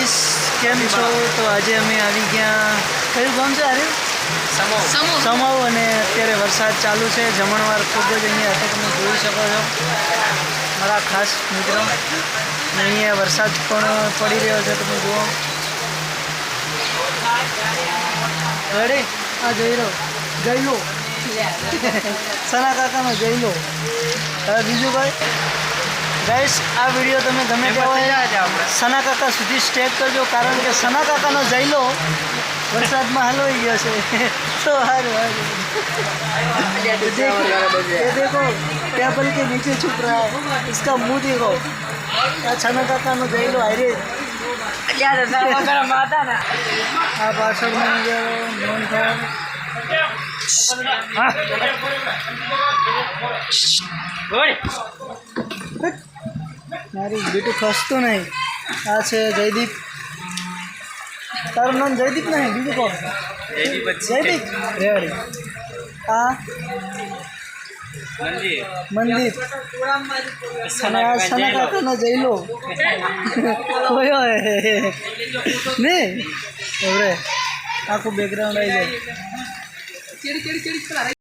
Guys કેમ છો? તો આજે અમે આવી ગયા. કયું ગામ છે અરે સમાવ અને અત્યારે વરસાદ ચાલુ છે. જમણવાર ખૂબ જ અહીંયા હતો તમે જોઈ શકો છો. મારા ખાસ મિત્રો. અહીંયા વરસાદ પણ પડી રહ્યો છે તમે જુઓ. અરે આ જઈ રહ્યો. જઈ લો. સના કાકાનો જઈ લો. હવે બીજું ભાઈ? ગાઈસ આ વીડિયો તમે ગમે તેવો સના કાકા સુધી સ્ટેપ કરજો કારણ કે સના કાકાનો જઈલો વરસાદમાં હલવાઈ ગયો છે. તો સારું સારું દેખો ટેબલ કે નીચે છુપ રહા હૈ મુંહ દેખો. આ સના કાકાનો જઈલો હારે આ પાછળનો નજારો મોહન થાય મારું બેટું ખસતું નહીં. આ છે જયદીપ. તારું નામ જયદીપ નહીં બીજું કોણ? જયદીપ રેવાડી આ? મંદિર. અને આ સના કાકાનો જયલો. કયો હે ને એવડે. આખું બેકગ્રાઉન્ડ આવી જાય.